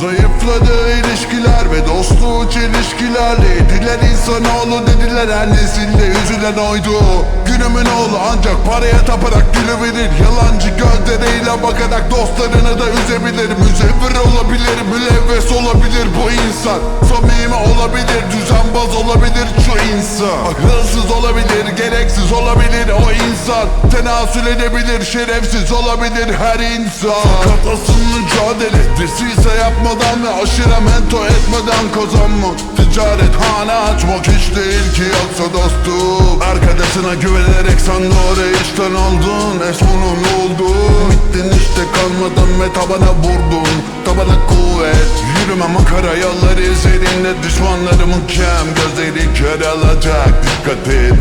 Zayıfladı ilişkiler ve dostluğu çelişkilerle Ediler insanoğlu dediler her nesilde üzülen oydu. Günümün oğlu ancak paraya taparak gülebilir Yalancı gözleriyle bakarak dostlarını da üzebilir. Müzevir olabilir, mülevves olabilir bu insan. Samimi olabilir, düzenbaz olabilir şu insan. Akılsız olabilir, gereksiz olabilir insan Tenasül edebilir, şerefsiz olabilir her insan. Fakat asıl mücadelesi ise yapmadan ve aşırı mento etmeden kazanmak. Ticaret hane açmak hiç değil ki yoksa dostum. Arkadaşına güvenerek sen doğru işten oldun Esmunun oldu? Bittin işte kalmadın ve tabana vurdun. Tabana kuvvet Yürüme makara yolları. Üzerinde düşmanlarımın kem Gözleri kör alacak Dikkat et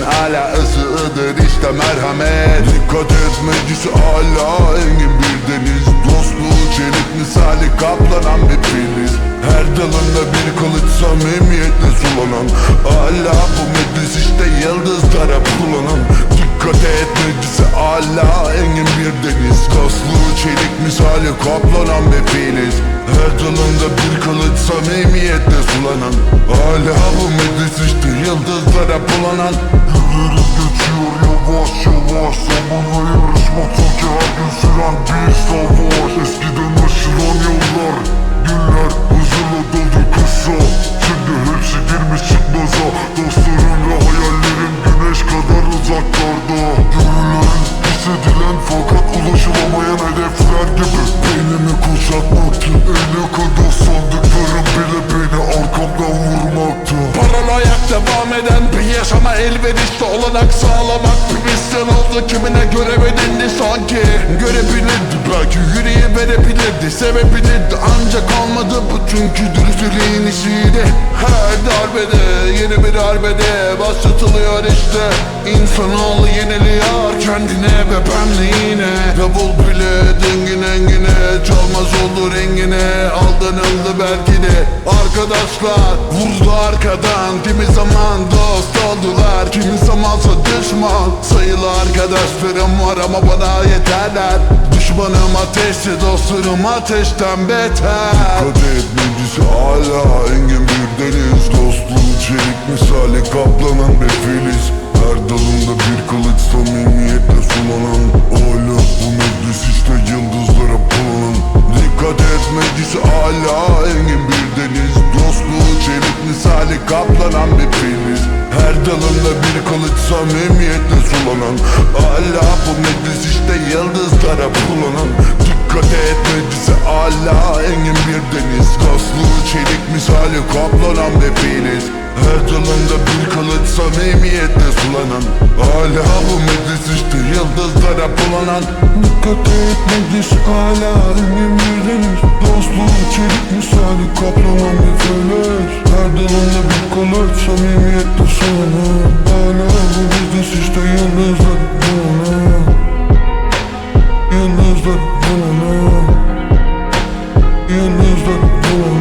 meclisimin ala ısıdır işte merhamet. Dikkat et meclisi ala engin. Bir deniz Dostluğu çelik misali kaplanan bir filiz. Her dalında bir kılıç samimiyetle sulanan. Ala bu meclis işte yıldızlara bulanan Dikkat et meclisi ala engin. Bir deniz Dostluğu çelik misali kaplanan bir filiz. Her dalında bir kılıç samimiyetle sulanan. Hala bu meclis işte yıldızlara bulanan yavaş yavaş Zamanla yarışmak sanki her gün süren bir savaş Beynimi kuşatmaktı En yakında sandıklarım bile beni arkamdan vurmaktı. Paranoyak devam eden bir yaşama elverişli olanak sağlamak. Bir misyon oldu kimine görev edindi sanki. Görebilirdi belki yüreği verebilirdi Sevebilirdi. Ancak olmadı bu çünkü dürüstlüğün işiydi darbede yeni bir arbede başlatılıyor işte. İnsanoğlu yeniliyor kendine ve benliğine Davul bile dengin engine çalmaz oldu rengine. Aldanıldı belki de arkadaşlar Vurdu arkadan. Kimi zaman dost oldular Kimi zamansa düşman. Sayılı arkadaşlarım var ama bana yeterler. Düşmanım ateşli dostlarım ateşten beter. Dikkat et meclisi hala engin bir deniz. Dostluğu çelik misali kaplanan bir filiz engin bir deniz. Dostluğu çelik misali kaplanan bir filiz. Her dalında bir kılıç samimiyetle sulanan. Hala bu meclis işte yıldızlara bulanan Dikkat et meclisi hala engin bir deniz. Dostluğu çelik misali kaplanan bir filiz. Her dalında bir kılıç samimiyetle sulanan. Hala bu meclis işte yıldızlara bulanan Dikkat et meclis hala engin Çürük müsaade kaplanan bir felek Her dalında bir kalıp samimiyetle sana Hala bu biznes işte yıldızlar bana Yıldızlar bana Yıldızlar bana